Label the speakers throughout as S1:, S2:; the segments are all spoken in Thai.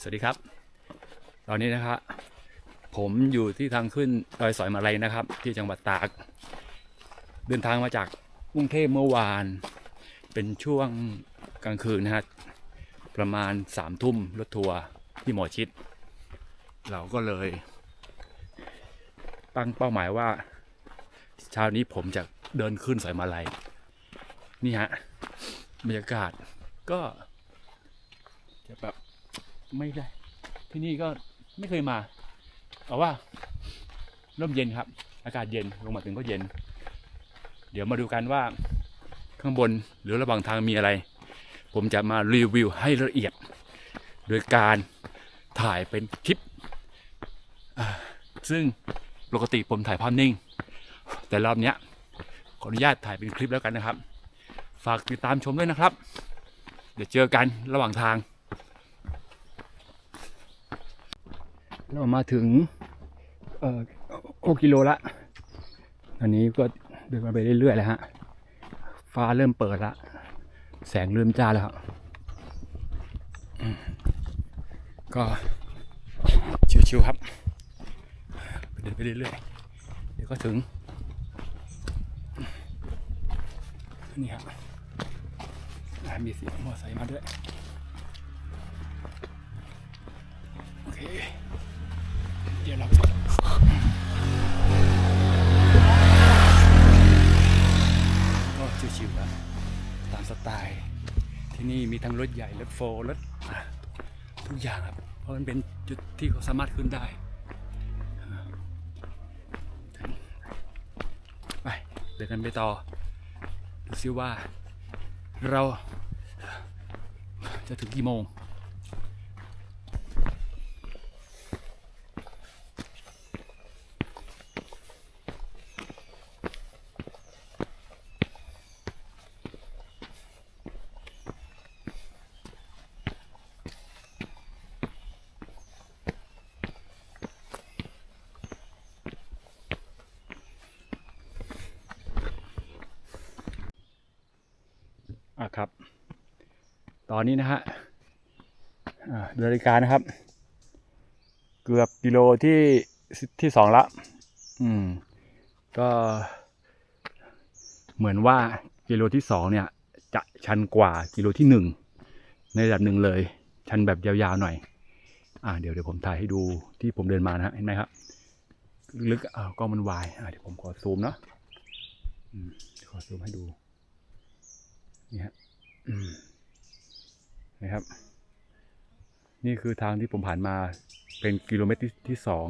S1: สวัสดีครับ ตอนนี้นะครับ ผมอยู่ที่ทางขึ้นดอยสอยมาลัยนะครับ ที่จังหวัดตาก เดินทางมาจากกรุงเทพเมื่อวาน เป็นช่วงกลางคืนนะฮะประมาณสามทุ่มรถทัวร์ที่หมอชิด เราก็เลย ตั้งเป้าหมายว่าเช้านี้ผมจะเดินขึ้นสอยมาลัยนี่ฮะบรรยากาศก็จะแบบ ไม่ได้ ที่นี่ก็ไม่เคยมาเอาว่าร่มเย็นครับ อากาศเย็นลงมาถึงก็เย็น เดี๋ยวมาดูกันว่าข้างบนหรือระหว่างทางมีอะไร ผมจะมารีวิวให้ละเอียด โดยการถ่ายเป็นคลิป ซึ่งปกติผมถ่ายภาพนิ่ง แต่รอบนี้ขออนุญาตถ่ายเป็นคลิปแล้วกันนะครับ ฝากติดตามชมด้วยนะครับ เดี๋ยวเจอกันระหว่างทาง เรามาถึงเอ่อหกกิโลละอันนี้ก็เดินมาไปเรื่อยๆแล้วฮะ ฟ้าเริ่มเปิดละ แสงเริ่มจ้าแล้วครับก็ชิวๆครับ เดินไปเรื่อยๆ เดี๋ยวก็ถึง นี่ครับ มีเสียงมอเตอร์ไซค์มาด้วย โอเค เดี๋ยวเราก็ชิวๆครับตามสไตล์ ที่นี่มีทั้งรถใหญ่ รถโฟร์รถทุกอย่างครับ เพราะมันเป็นจุดที่เขาสามารถขึ้นได้ไปเดินกันไปต่อ ดูซิว่าเราจะถึงกี่โมง อนนี้นะฮะเดินรายการนะครับ เกือบกิโลที่ที่สองละ อืม ก็เหมือนว่ากิโลที่สองเนี่ย จะชันกว่ากิโลที่หนึ่งในระดับหนึ่งเลย ชันแบบยาวๆหน่อย อ่าเดี๋ยวเดี๋ยวผมถ่ายให้ดูที่ผมเดินมานะฮะเห็นไหมครับ ลึกๆอ่ากล้องมันวายอ่าเดี๋ยวผมขอซูมเนาะอืมขอซูมให้ดูนี่ฮะอืม นะครับ นี่คือทางที่ผมผ่านมาเป็นกิโลเมตรที่สอง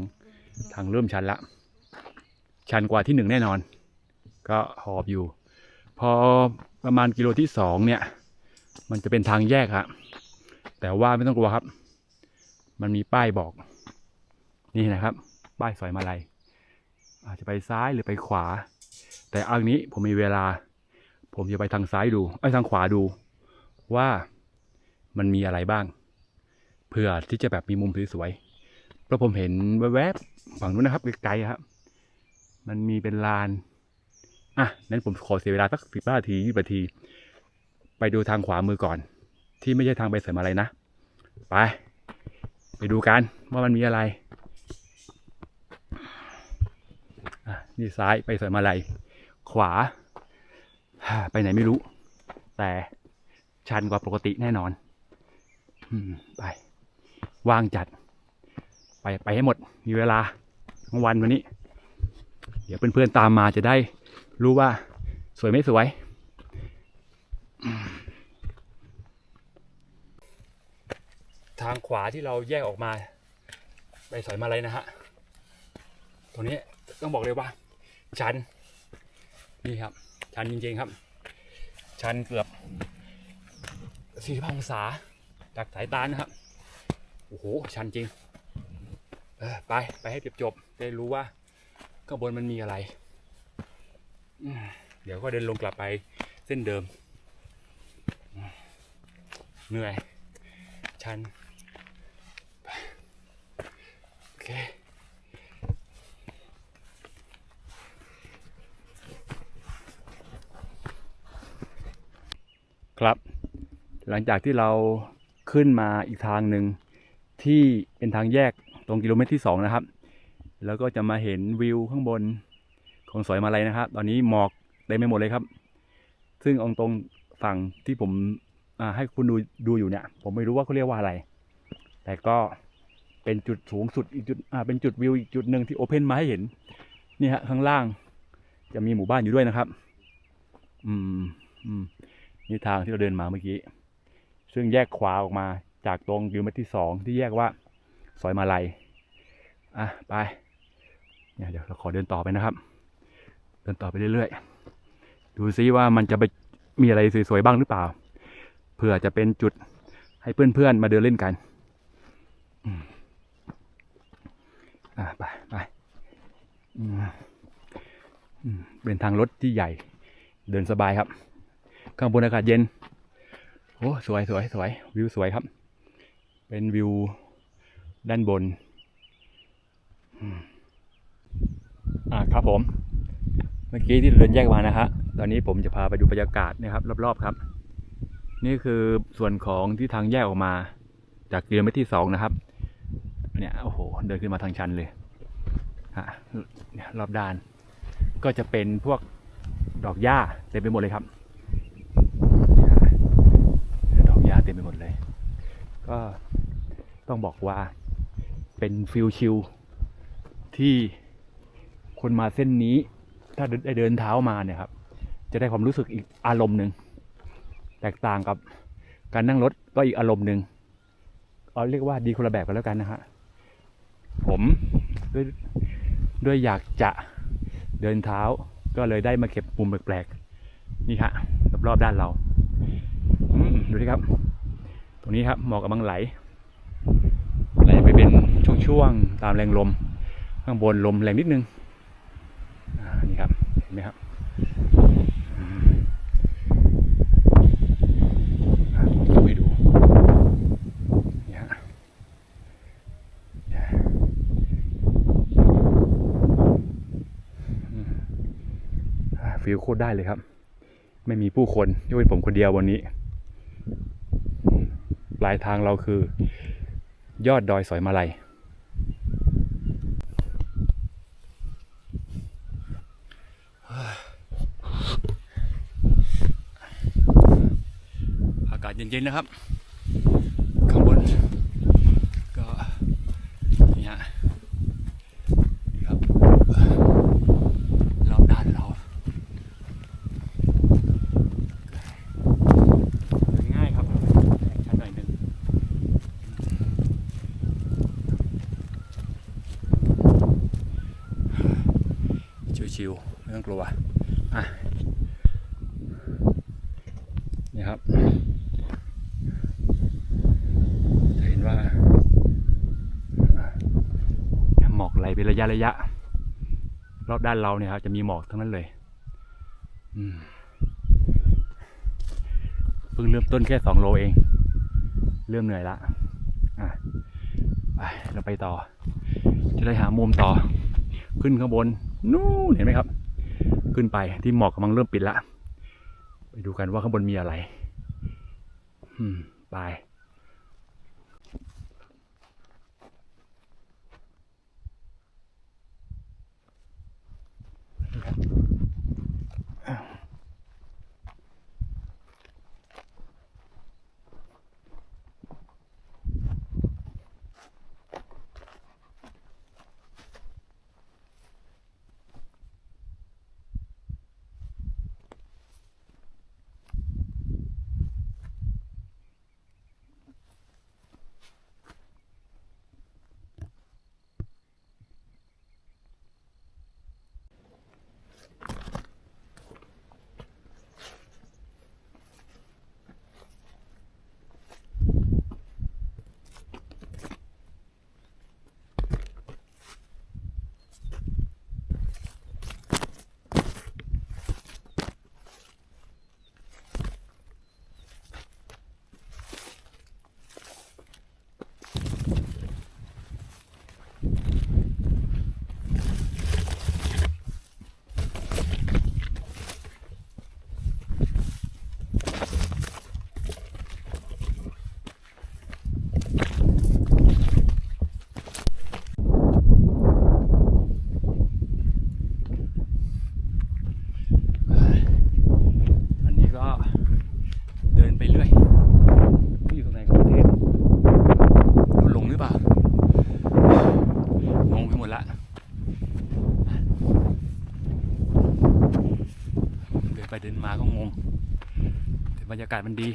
S1: ทางเริ่มชันละ ชันกว่าที่หนึ่งแน่นอน ก็หอบอยู่ พอประมาณกิโลที่สองเนี่ย มันจะเป็นทางแยกครับแต่ว่าไม่ต้องกลัวครับ มันมีป้ายบอก นี่นะครับ ป้ายสอยมาลัยอาจจะไปซ้ายหรือไปขวา แต่เอาอย่างนี้ผมมีเวลา ผมจะไปทางซ้ายดูไอ้ทางขวาดูว่า มันมีอะไรบ้าง เพื่อที่จะแบบมีมุมสวยๆเพราะผมเห็นแวบๆฝั่งนู้นนะครับไกลๆครับ มันมีเป็นลานอะนั้นผมขอเสียเวลาสักสิบนาทียี่นาที ไปดูทางขวามือก่อน ที่ไม่ใช่ทางไปเสริมอะไรนะ ไป ไปดูกันว่ามันมีอะไรอะนี่ซ้ายไปเสริมอะไร ขวา ไปไหนไม่รู้ แต่ชันกว่าปกติแน่นอน ไป ว่างจัด ไปไปให้หมด มีเวลาทั้งวันวันนี้ เดี๋ยวเพื่อนๆตามมาจะได้รู้ว่าสวยไม่สวยอืมทางขวาที่เราแยกออกมา ไปสอยมาเลยนะฮะ ตรงนี้ต้องบอกเลยว่า ชัน นี่ครับ ชันจริงๆครับ ชันเกือบสี่องศา จากสายตานะครับ โอ้โห ชันจริง ไป ไปให้จบๆได้รู้ว่าข้างบนมันมีอะไร เดี๋ยวก็เดินลงกลับไปเส้นเดิม เหนื่อย ชัน โอเคครับ หลังจากที่เรา ขึ้นมาอีกทางหนึ่งที่เป็นทางแยกตรงกิโลเมตรที่สองนะครับ แล้วก็จะมาเห็นวิวข้างบนของสอยมาลัยนะครับ ตอนนี้หมอกเต็มไปหมดเลยครับ ซึ่งองตรงฝั่งที่ผมให้คุณดูดูอยู่เนี่ย ผมไม่รู้ว่าเขาเรียกว่าอะไร แต่ก็เป็นจุดสูงสุดอีกจุดเป็นจุดวิวอีกจุดหนึ่งที่โอเพนมาให้เห็น นี่ฮะข้างล่างจะมีหมู่บ้านอยู่ด้วยนะครับ อืมอืมนี่ทางที่เราเดินมาเมื่อกี้ ซึ่งแยกขวาออกมาจากตรงกิโลเมตรที่สองที่แยกว่าซอยมาลัยอะไปเนี่ยเดี๋ยวเราขอเดินต่อไปนะครับ เดินต่อไปเรื่อยๆ ดูซิว่ามันจะไปมีอะไรสวยๆบ้างหรือเปล่าเพื่อจะเป็นจุดให้เพื่อนๆมาเดินเล่นกันอะไปไปเป็นทางรถที่ใหญ่ เดินสบายครับ ข้างบนอากาศเย็น อ้สวยสวยสวยวิวสวยครับ เป็นวิวด้านบนอ่าครับผม เมื่อกี้ที่เดินแยกมานะฮะตอนนี้ผมจะพาไปดูบรรยากาศนะครับ รอบๆครับ นี่คือส่วนของที่ทางแยกออกมา จากกิโลเมตรที่สองนะครับ เนี่ยโอ้โห เดินขึ้นมาทางชันเลยฮะเนี่ยรอบด้าน ก็จะเป็นพวกดอกหญ้าเต็มไปหมดเลยครับ ดอกหญ้าเต็มไปหมดเลย ก็ต้องบอกว่าเป็นฟิลชิลที่คนมาเส้นนี้ถ้าได้เดินเท้ามาเนี่ยครับ จะได้ความรู้สึกอีกอารมณ์หนึ่งแตกต่างกับการนั่งรถก็อีกอารมณ์หนึ่งเอาเรียกว่าดีคนละแบบกันแล้วกันนะฮะผมด้วยด้วยอยากจะเดินเท้าก็เลยได้มาเก็บมุมแปลกๆนี่ฮะรอบๆด้านเราดูดิครับ ตรงนี้ครับหมอกกำลังไหล ไหลไปเป็นช่วงๆตามแรงลม ข้างบนลมแรงนิดนึงนี่ครับเห็นไหมครับอืมอะผมซูมให้ดูฮะฟิลโคตรได้เลยครับ ไม่มีผู้คนยกเว้นผมคนเดียววันนี้ ลายทางเราคือ ยอดดอยสอยมาลัย อากาศเย็นๆนะครับ ข้างบน ก็นี่ฮะนี่ครับ รอบด้านเรา เดินง่ายครับชันหน่อยหนึ่ง ชิวๆไม่ต้องกลัวอะนี่ครับจะเห็นว่าหมอกไหลเป็นระยะระยะ รอบด้านเราเนี่ยครับจะมีหมอกทั้งนั้นเลยเพิ่งเริ่มต้นแค่สองโลเอง เริ่มเหนื่อยละอะไปเราไปต่อ จะได้หามุมต่อ ขึ้นข้างบน นู่นเห็นไหมครับ ขึ้นไปที่หมอกกำลังเริ่มปิดละไปดูกันว่าข้างบนมีอะไรอืมไปอ รรยากาศมันดี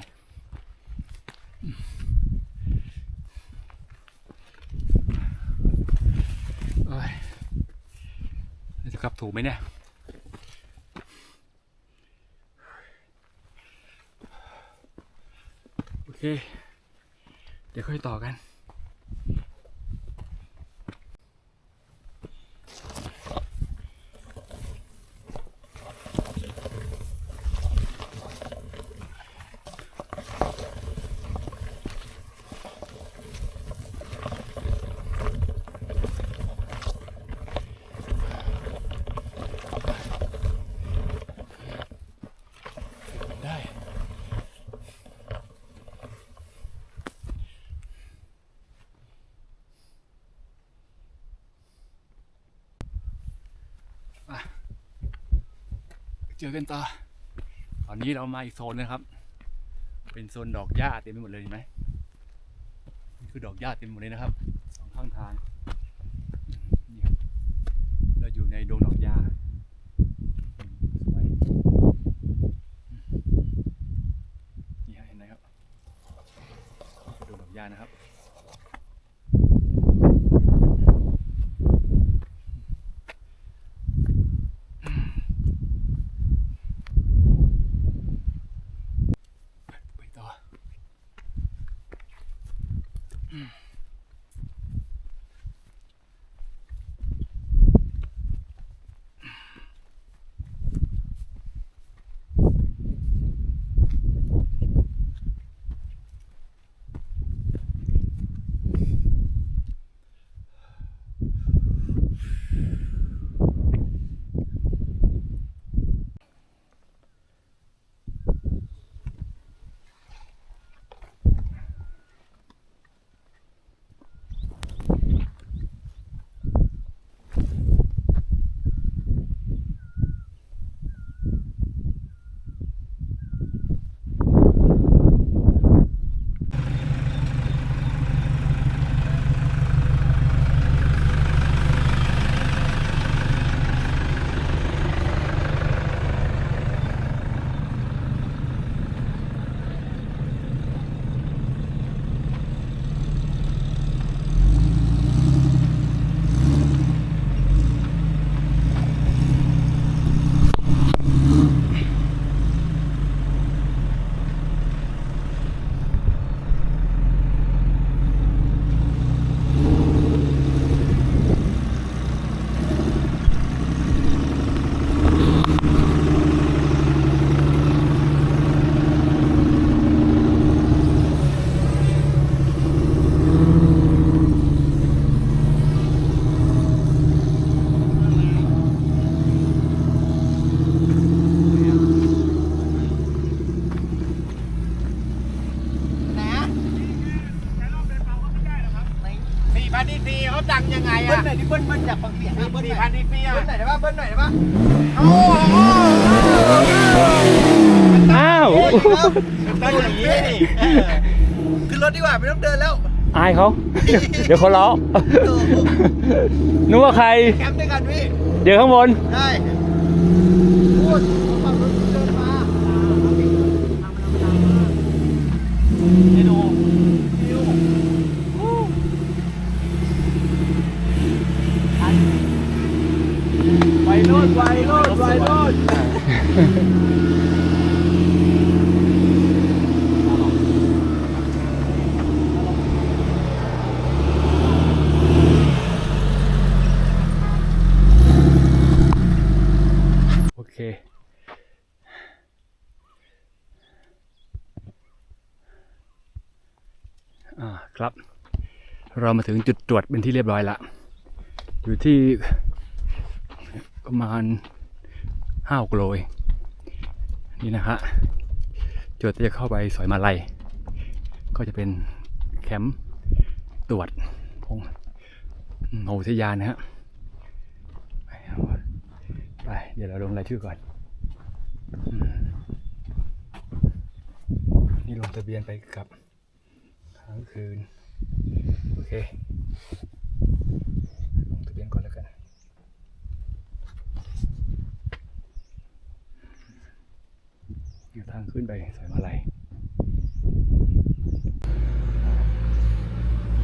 S1: เอ้ยจะกลับถูกไหมเนี่ยโอเค เดี๋ยวค่อยต่อกัน เจอกันต่อ ตอนนี้เรามาอีกโซนนะครับ เป็นโซนดอกหญ้าเต็มไปหมดเลยเห็นไหมนี่คือดอกหญ้าเต็มหมดเลยนะครับ
S2: สี่พันดีซีเขาดังยังไง
S3: เบิ้ล
S2: อะ
S3: หน่อยดิเบิ้ลเบิ้ลอยากฟังเสียงเบิ้ล
S2: สี่
S3: หน่
S2: พั
S3: อนย
S2: ดีซีอะ
S3: เบิ้ลหน่อยได้ปะเบิ้ลหน่อยได้ปะ
S2: โอ้โห
S1: อ้าว
S2: ต้นอย่างนี้นี่
S3: เออขึ้นรถดีกว่าไม่ต้องเดินแล้ว
S1: อายเขาเดี๋ยวเขาล้อนึกว่าใคร
S3: แคมป์ด้วยกันพี่
S1: เดี๋ยวข้างบน
S3: ได้พูดขับรถเดินมา
S2: นี่ดู
S3: ไปโน่นไปโน่นไปโน่น
S1: โอเค อ่า ครับ เรามาถึงจุดตรวจเป็นที่เรียบร้อยละ อยู่ที่ประมาณห้ากิโลนี่นะฮะจุดที่จะเข้าไปสอยมาลัย ก็จะเป็นแคมป์ตรวจพงโหอุทยานนะฮะไปเดี๋ยวเราลงรายชื่อก่อน นี่ลงทะเบียนไปกับ คืน โอเค ลงทะเบียนก่อนแล้วกัน อยู่ทางขึ้นไปสายมาลัย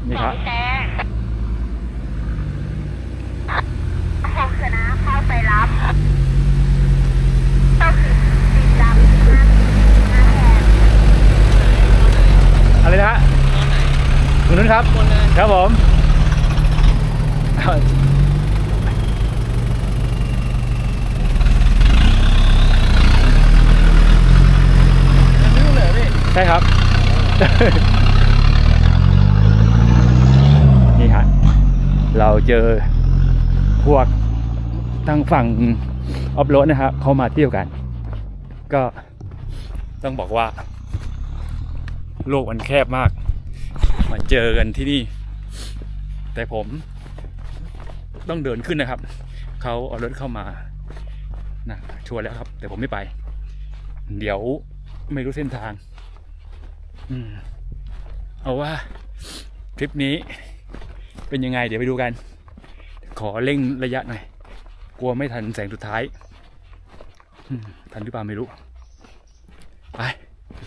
S1: นี่ครับ
S4: ค
S1: รับผมเอา
S3: ไม่รู้เลยพี่
S1: ใช่ครับ นี่ฮะเราเจอพวกทางฝั่งออฟโรดนะครับเขามาเที่ยวกัน ก็ต้องบอกว่า โลกมันแคบมาก มาเจอกันที่นี่ แต่ผมต้องเดินขึ้นนะครับ เขาเอารถเข้ามานะชวนแล้วครับ แต่ผมไม่ไป เดี๋ยวไม่รู้เส้นทาง อืม เอาว่าทริปนี้เป็นยังไง เดี๋ยวไปดูกัน ขอเร่งระยะหน่อย กลัวไม่ทันแสงสุดท้าย ทันหรือเปล่าไม่รู้ ไป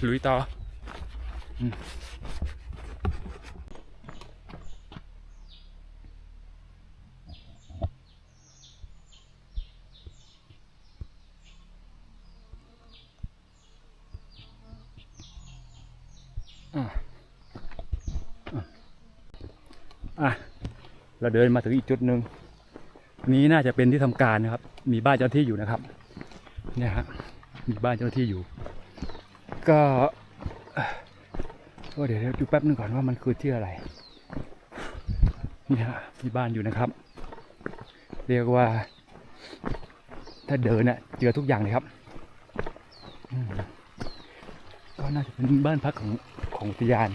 S1: ลุยต่อ อืมอะอะอะ เราเดินมาถึงอีกจุดหนึ่งนี้น่าจะเป็นที่ทำการนะครับ มีบ้านเจ้าที่อยู่นะครับ เนี่ยฮะมีบ้านเจ้าที่อยู่ ก็เอ่อก็เดี๋ยวดูแป๊บนึงก่อนว่ามันคือที่อะไรเนี่ยฮะมีบ้านอยู่นะครับ เรียกว่า ถ้าเดินเน่ะเจอทุกอย่างเลยครับก็น่าจะเป็นบ้านพักของของอุทยาน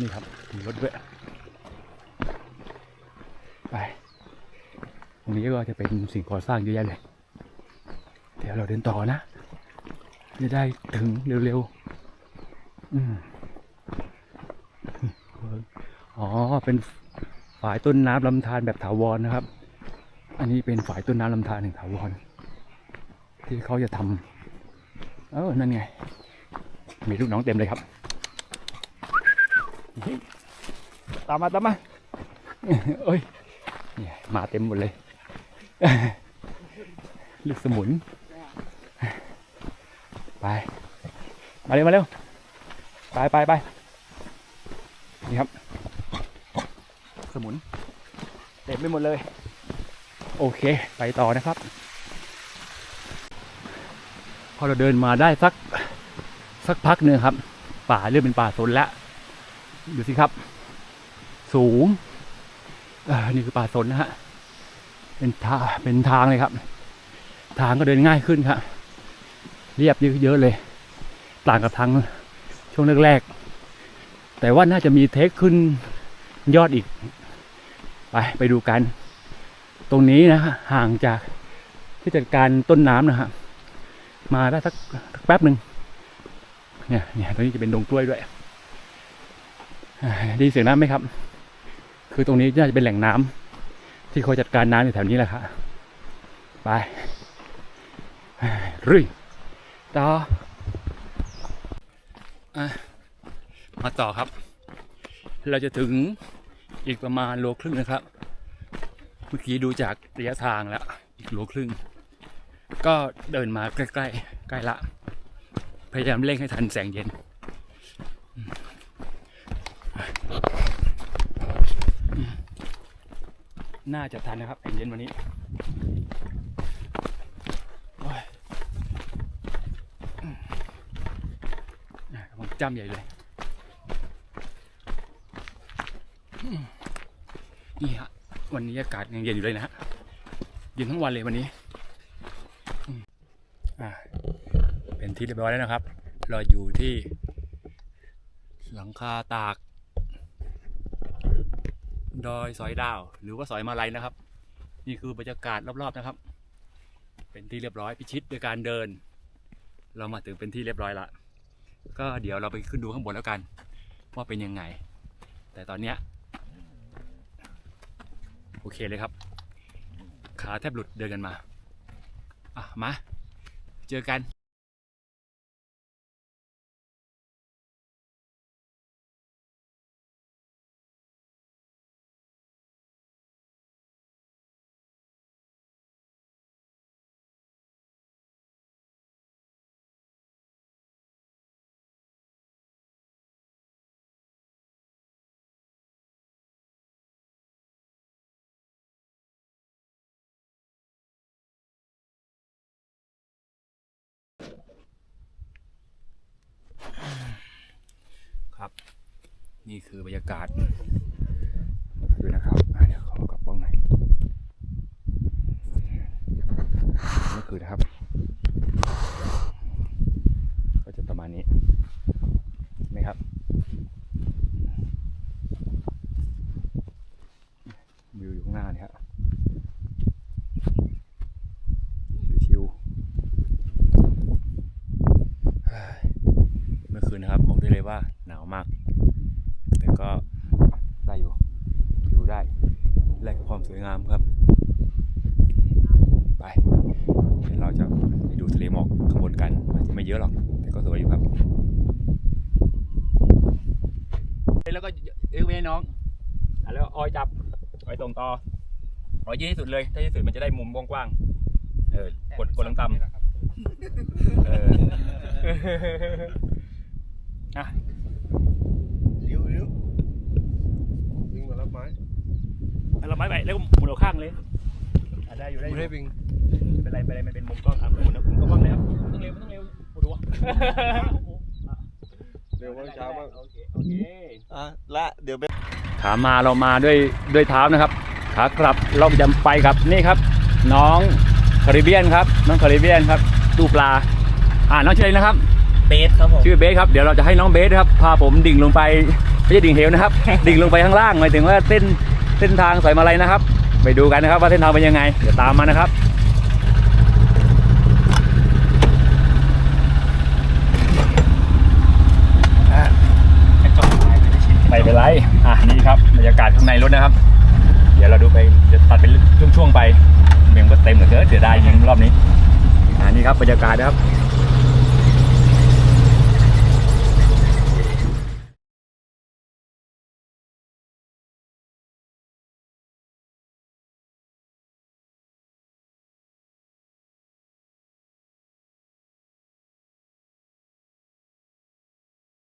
S1: นี่ครับมีรถด้วย ไป ต รงนี้ก็จะเป็นสิ่งก่อสร้างเยอะแยะเลย เดี๋ยวเราเดินต่อนะ จะได้ถึงเร็วๆ อืมอ๋อ เป็นฝายต้นน้ำลำธารแบบถาวรนะครับ อันนี้เป็นฝายต้นน้ำลำธารแห่งถาวร ที่เขาจะทำเออ นั่นไง มีลูกน้องเต็มเลยครับ ตามมาตามมา เอ้ยเนี่ยมาเต็มหมดเลย ลูกสมุน ไป มาเร็วมาเร็ว ไปไปไปนี่ครับ สมุน เต็มไปหมดเลย โอเค ไปต่อนะครับ พอเราเดินมาได้สัก สักพักหนึ่งครับ ป่าเริ่มเป็นป่าสนแล้วดูสิครับ สูงนี่คือป่าสนนะฮะ เป็นทางเป็นทางเลยครับ ทางก็เดินง่ายขึ้นครับ เรียบเยอะๆเลย ต่างกับทางช่วงแรกๆ แต่ว่าน่าจะมีเทคขึ้นยอดอีก ไปไปดูกัน ตรงนี้นะห่างจากที่จัดการต้นน้ำนะฮะมาได้สักสักแป๊บหนึ่งเนี่ยเนี่ยตรงนี้จะเป็นดงกล้วยด้วยได้ยินเสียงน้ำไหมครับ คือตรงนี้น่าจะเป็นแหล่งน้ำ ที่คอยจัดการน้ำอยู่แถวนี้แหละครับไปรุ่ยต่อมาต่อครับ เราจะถึงอีกประมาณโลครึ่งนะครับ เมื่อกี้ดูจากระยะทางแล้ว อีกโลครึ่ง ก็เดินมาใกล้ๆ ใกล้ละ พยายามเร่งให้ทันแสงเย็น น่าจะทันนะครับแสงเย็นวันนี้โอ้ยอะผมจำใหญ่เลยนี่ฮะวันนี้อากาศยังเย็นอยู่เลยนะฮะเย็นทั้งวันเลยวันนี้เป็นที่เรียบร้อยแล้วนะครับ เราอยู่ที่หลังคาตาก ดอยสอยดาว หรือว่าสอยมาลัยนะครับ นี่คือบรรยากาศรอบๆนะครับ เป็นที่เรียบร้อยพิชิตโดยการเดิน เรามาถึงเป็นที่เรียบร้อยละก็เดี๋ยวเราไปขึ้นดูข้างบนแล้วกัน ว่าเป็นยังไง แต่ตอนเนี้ยโอเคเลยครับ ขาแทบหลุดเดินกันมา อะ มา เจอกัน คือบรรยากาศดูนะครับเดี๋ยวขอกลับกล้องหน่อยนี่คือนะครับ ก็จะประมาณนี้เห็นไหมครับ วิวอยู่ข้างหน้าเนี่ยครับชิวๆเฮ้ยเมื่อคืนนะครับ บอกได้เลยว่าหนาวมาก แต่ก็ได้อยู่อยู่ได้แลกกับความสวยงามครับ ไป เดี๋ยวเราจะไปดูทะเลหมอกข้างบนกันอาจจะไม่เยอะหรอก แต่ก็สวยอยู่ครับ แล้วก็เอื้อไว้ให้ น้องอะแล้วออยจับออยตรงต่อออยยืดที่สุดเลย ถ้าที่สุดมันจะได้มุมกว้างๆเออกดกดลงต่ำเอออะ
S3: เลี้ยวเลี้ยววิ่งมารับไม้
S1: เราไม้ไปแล้วก็หมุนเอาข้างเลยอะได้อยู่ได้อ
S3: ไม่
S1: ยู่
S3: ให้วิ่ง
S1: ไม่เป็นไรไม่เป็นไรมันเป็นมุมกล้องอะหมุนนะหมุนกล้องเลยครับไม่ต้องเร็วไม่ต้องเร็วโอ้ดูวะ
S3: เร็วบ้างช้าบ้าง
S1: โอเคโอเค
S3: อะละเดี๋ยวไป
S1: ขามาเรามาด้วยด้วยเท้านะครับ ขากลับเราจะไปกับนี่ครับ น้องคาริเบียนครับ น้องคาริเบียนครับดูปลา อ่าน้องชื่ออะไรนะครับ
S2: เบสครับผม
S1: ชื่อเบสครับ เดี๋ยวเราจะให้น้องเบสครับ พาผมดิ่งลงไป ไม่ใช่ดิ่งเหวนะครับ ดิ่งลงไปข้างล่างหมายถึงว่าเส้นเส้นทางสายมาลัยนะครับ ไปดูกันนะครับว่าเส้นทางเป็นยังไง เดี๋ยวตามมานะครับ
S2: กระจกลาย ไม่
S1: เป็นไรอะนี่ครับบรรยากาศข้างในรถนะครับ เดี๋ยวเราดูไปจะตัดเป็นช่วงๆไปเมงก็เต็มเหลือเกินเสียดายยิงรอบนี้อ่านี่ครับบรรยากาศนะครับ